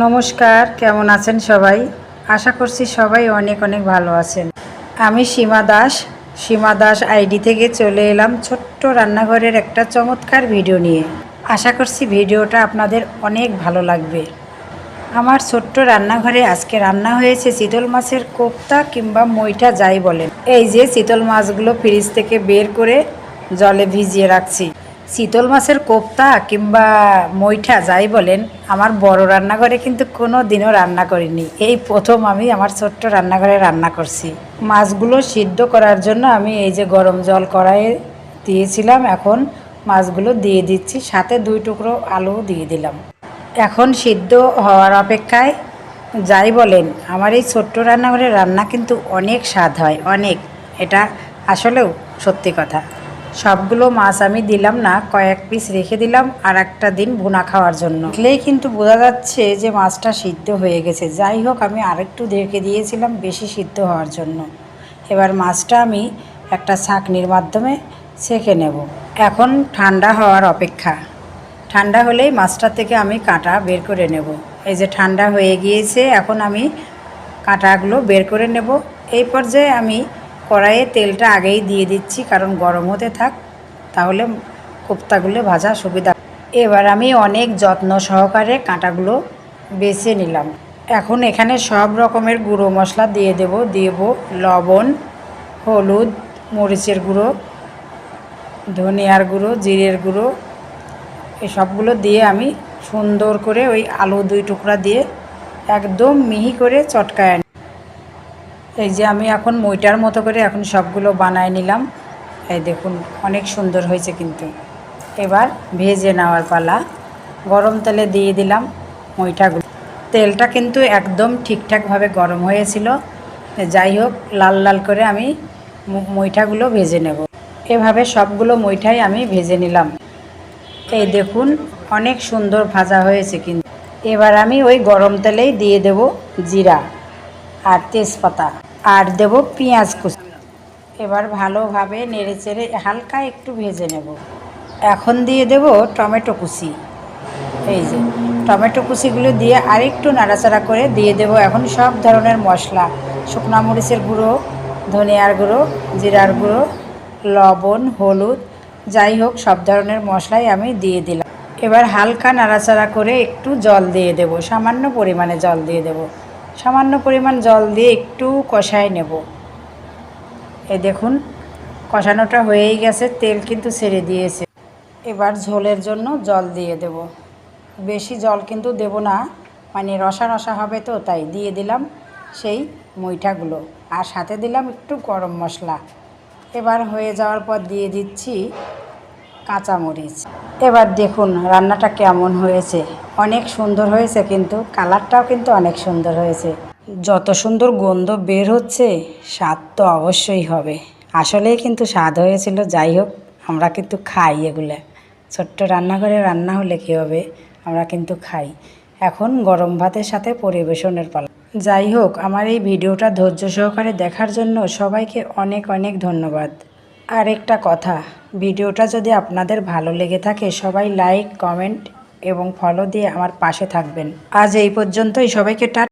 নমস্কার, কেমন আছেন সবাই? আশা করছি সবাই অনেক অনেক ভালো আছেন। আমি সীমা দাস। সীমা দাস আইডি থেকে চলে এলাম ছোট্ট রান্নাঘরের একটা চমৎকার ভিডিও নিয়ে। আশা করছি ভিডিওটা আপনাদের অনেক ভালো লাগবে। আমার ছোট্ট রান্নাঘরে আজকে রান্না হয়েছে চিতল মাছের কোপ্তা কিংবা মইটা, যাই বলেন। এই যে চিতল মাছগুলো ফ্রিজ থেকে বের করে জলে ভিজিয়ে রাখছি। চিতল মাছের কোপ্তা কিংবা মইঠা যাই বলেন, আমার বড় রান্নাঘরে কিন্তু কোনো দিনও রান্না করিনি। এই প্রথম আমি আমার ছোট্ট রান্নাঘরে রান্না করছি। মাছগুলো সিদ্ধ করার জন্য আমি এই যে গরম জল কড়াইয়ে দিয়েছিলাম, এখন মাছগুলো দিয়ে দিচ্ছি, সাথে দুই টুকরো আলু দিয়ে দিলাম। এখন সিদ্ধ হওয়ার অপেক্ষায় যাই বলেন, আমার এই ছোট্ট রান্নাঘরে রান্না কিন্তু অনেক স্বাদ হয়, অনেক। এটা আসলেও সত্যি কথা। সবগুলো মাছ আমি দিলাম না, কয়েক পিস রেখে দিলাম, আর একটা দিন ভুনা খাওয়ার জন্য। দেখলেই কিন্তু বোঝা যাচ্ছে যে মাছটা সিদ্ধ হয়ে গেছে। যাই হোক, আমি আরেকটু রেখে দিয়েছিলাম বেশি সিদ্ধ হওয়ার জন্য। এবার মাছটা আমি একটা ছাঁকনির মাধ্যমে ছেঁকে নেব। এখন ঠান্ডা হওয়ার অপেক্ষা। ঠান্ডা হলেই মাছটা থেকে আমি কাঁটা বের করে নেব। এই যে ঠান্ডা হয়ে গিয়েছে, এখন আমি কাঁটাগুলো বের করে নেব। এই পর্যায়ে আমি কড়াইয়ে তেলটা আগেই দিয়ে দিচ্ছি, কারণ গরম হতে থাক, তাহলে কোপ্তাগুলো ভাজা সুবিধা। এবার আমি অনেক যত্ন সহকারে কাঁটাগুলো বেছে নিলাম। এখন এখানে সব রকমের গুঁড়ো মশলা দিয়ে দেব। দেব লবণ, হলুদ, মরিচের গুঁড়ো, ধনিয়ার গুঁড়ো, জিরের গুঁড়ো। এসবগুলো দিয়ে আমি সুন্দর করে ওই আলু দুই টুকরা দিয়ে একদম মিহি করে চটকায় এই যে আমি এখন মইটার মতো করে এখন সবগুলো বানায় নিলাম। এই দেখুন, অনেক সুন্দর হয়েছে কিন্তু। এবার ভেজে নেওয়ার পালা। গরম তেলে দিয়ে দিলাম মইটাগুলো। তেলটা কিন্তু একদম ঠিকঠাকভাবে গরম হয়েছিল। যাই হোক, লাল লাল করে আমি ম- মইটাগুলো ভেজে নেব। এভাবে সবগুলো মইঠাই আমি ভেজে নিলাম। এই দেখুন, অনেক সুন্দর ভাজা হয়েছে কিন্তু। এবার আমি ওই গরম তেলেই দিয়ে দেব জিরা আর তেজপাতা। আর দেব পেঁয়াজ কুচি। এবার ভালোভাবে নেড়ে চেড়ে হালকা একটু ভেজে নেব। এখন দিয়ে দেব টমেটো কুচি। এই যে, টমেটো কুচিগুলো দিয়ে আরেকটু নাড়াচাড়া করে দিয়ে দেব এখন সব ধরনের মশলা। শুকনো মরিচের গুঁড়ো, ধনিয়ার গুঁড়ো, জিরার গুঁড়ো, লবণ, হলুদ, যাই হোক, সব ধরনের মশলাই আমি দিয়ে দিলাম। এবার হালকা নাড়াচাড়া করে একটু জল দিয়ে দেব, সামান্য পরিমাণে জল দিয়ে দেব। সামান্য পরিমাণ জল দিয়ে একটু কষায় নেব। এই দেখুন, কষানোটা হয়েই গেছে, তেল কিন্তু ছেড়ে দিয়েছে। এবার ঝোলের জন্য জল দিয়ে দেব। বেশি জল কিন্তু দেব না মানে রসা রসা হবে তো, তাই দিয়ে দিলাম সেই মইঠাগুলো। আর সাথে দিলাম একটু গরম মশলা। এবার হয়ে যাওয়ার পর দিয়ে দিচ্ছি কাঁচামরিচ। এবার দেখুন রান্নাটা কেমন হয়েছে। অনেক সুন্দর হয়েছে কিন্তু, কালারটাও কিন্তু অনেক সুন্দর হয়েছে। যত সুন্দর গন্ধ বের হচ্ছে, স্বাদ তো অবশ্যই হবে। আসলেই কিন্তু স্বাদ হয়েছিল, যাই হোক, আমরা কিন্তু খাই এগুলো। ছোট্ট রান্নাঘরে রান্না হলে কী হবে? আমরা কিন্তু খাই। এখন গরম ভাতের সাথে পরিবেশনের পালা। যাই হোক, আমার এই ভিডিওটা ধৈর্য সহকারে দেখার জন্য সবাইকে অনেক অনেক ধন্যবাদ। আর একটা কথা, ভিডিওটা যদি আপনাদের ভালো লেগে থাকে, সবাই লাইক কমেন্ট এবং ফলো দিয়ে আমার পাশে থাকবেন। আজ এই পর্যন্তই। সবাইকে টা